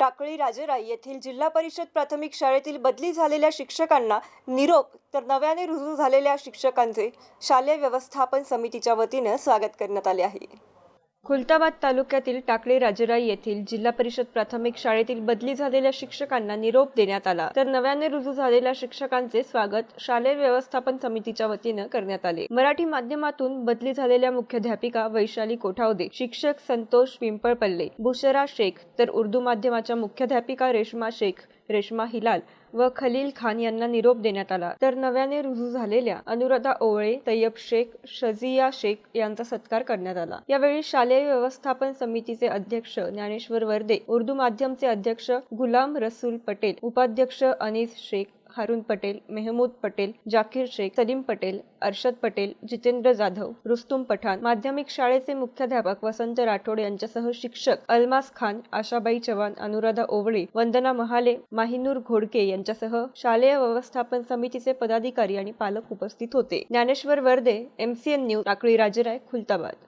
टाकळी राजेराई येथील जिल्हा परिषद प्राथमिक शाळेतील बदली झालेल्या शिक्षकांना निरोप तर नव्याने रुजू झालेल्या शिक्षकांचे शालेय व्यवस्थापन समितीच्या वतीनं स्वागत करण्यात आले आहे. खुलताबाद तालुक्यातील टाकळी राजराई येथील जिल्हा परिषद प्राथमिक शाळेतील बदली झालेल्या शिक्षकांना निरोप देण्यात आला. तर नव्याने रुजू झालेल्या शिक्षकांचे स्वागत शालेय व्यवस्थापन समितीच्या वतीनं करण्यात आले. मराठी माध्यमातून बदली झालेल्या मुख्याध्यापिका वैशाली कोठावदे शिक्षक संतोष पिंपळपल्ले बुशरा शेख तर उर्दू माध्यमाच्या मुख्याध्यापिका रेश्मा शेख रेश्मा हिलाल व खलील खान यांना निरोप देण्यात आला. तर नव्याने रुजू झालेल्या अनुराधा ओवळे तय्यब शेख शजिया शेख यांचा सत्कार करण्यात आला. यावेळी शालेय व्यवस्थापन समितीचे अध्यक्ष ज्ञानेश्वर वर्दे उर्दू माध्यमचे अध्यक्ष गुलाम रसूल पटेल उपाध्यक्ष अनिस शेख हारून पटेल मेहमूद पटेल जाकीर शेख सलीम पटेल अर्शद पटेल जितेंद्र जाधव रुस्तुम पठाण माध्यमिक शाळेचे मुख्याध्यापक वसंत राठोड यांच्यासह शिक्षक अल्मास खान आशाबाई चव्हाण अनुराधा ओवळे वंदना महाले माहिनूर घोडके यांच्यासह शालेय व्यवस्थापन समितीचे पदाधिकारी आणि पालक उपस्थित होते. Dnyaneshwar Varde MCN news Takli Rajeray Khultabad.